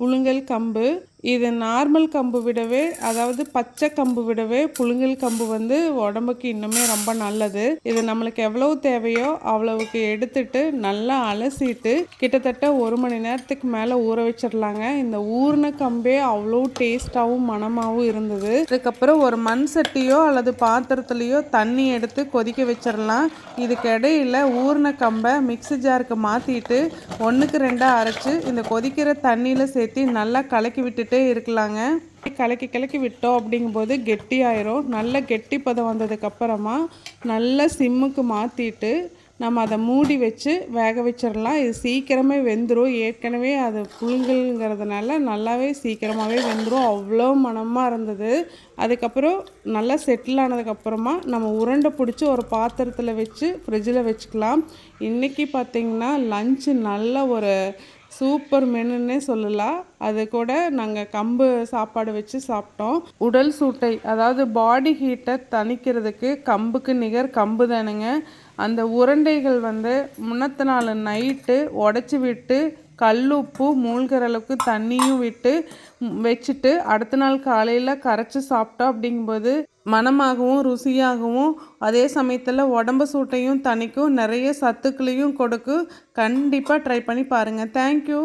புழுங்கல் கம்பு இது நார்மல் கம்பு விடவே அதாவது பச்சை கம்பு விடவே புழுங்கல் கம்பு வந்து உடம்புக்கு இன்னுமே ரொம்ப நல்லது. இது நம்மளுக்கு எவ்வளவு தேவையோ அவ்வளவுக்கு எடுத்துட்டு நல்லா அலசிட்டு கிட்டத்தட்ட ஒரு மணி நேரத்துக்கு மேலே ஊற வச்சிடலாங்க. இந்த ஊர்ன கம்பே அவ்வளோ டேஸ்டாகவும் மணமாகவும் இருந்தது. அதுக்கப்புறம் ஒரு மண் சட்டியோ அல்லது பாத்திரத்துலேயோ தண்ணி எடுத்து கொதிக்க வச்சிடலாம். இதுக்கு இடையில ஊர்ன கம்பை மிக்ஸி ஜாருக்கு மாற்றிட்டு ஒன்றுக்கு ரெண்டாக அரைச்சி இந்த கொதிக்கிற தண்ணியில் சேர்த்து நல்லா கலக்கி விட்டுட்டு இருக்கலாங்க. கலக்கி கலக்கி விட்டோம் அப்படிங்கும்போது கெட்டி ஆயிரும் நல்ல கெட்டி பதம் வந்ததுக்கப்புறமா நல்ல சிம்முக்கு மாற்றிட்டு நம்ம அதை மூடி வச்சு வேக வச்சிடலாம் இது சீக்கிரமே வெந்துடும் ஏற்கனவே அது புழுங்கல்ங்கிறதுனால நல்லாவே சீக்கிரமாகவே வெந்துடும் அவ்வளோ மனமாக இருந்தது. அதுக்கப்புறம் நல்லா செட்டில் ஆனதுக்கப்புறமா நம்ம உருண்டை பிடிச்சி ஒரு பாத்திரத்தில் வச்சு ஃப்ரிட்ஜில் வச்சுக்கலாம். இன்றைக்கி பார்த்திங்கன்னா லஞ்சு நல்ல ஒரு சூப்பர் மெனுன்னே சொல்லலாம் அது கூட நாங்கள் கம்பு சாப்பாடு வச்சு சாப்பிட்டோம். உடல் சூட்டை அதாவது பாடி ஹீட்டை தணிக்கிறதுக்கு கம்புக்கு நிகர் கம்பு தானுங்க. அந்த உருண்டைகள் வந்து முன்னத்து நாள் நைட்டு உடச்சி விட்டு கல்லுப்பு மூழ்கிற அளவுக்கு தண்ணியும் விட்டு வச்சுட்டு அடுத்த நாள் காலையில் கரைச்சி சாப்பிட்டோம் அப்படிங்கும்போது மனமாகவும் ருசியாகவும் அதே சமயத்தில் உடம்பு சூட்டையும் தணிக்கும் நிறைய சத்துக்களையும் கொடுக்கும் கண்டிப்பாக ட்ரை பண்ணி பாருங்கள் தேங்க்யூ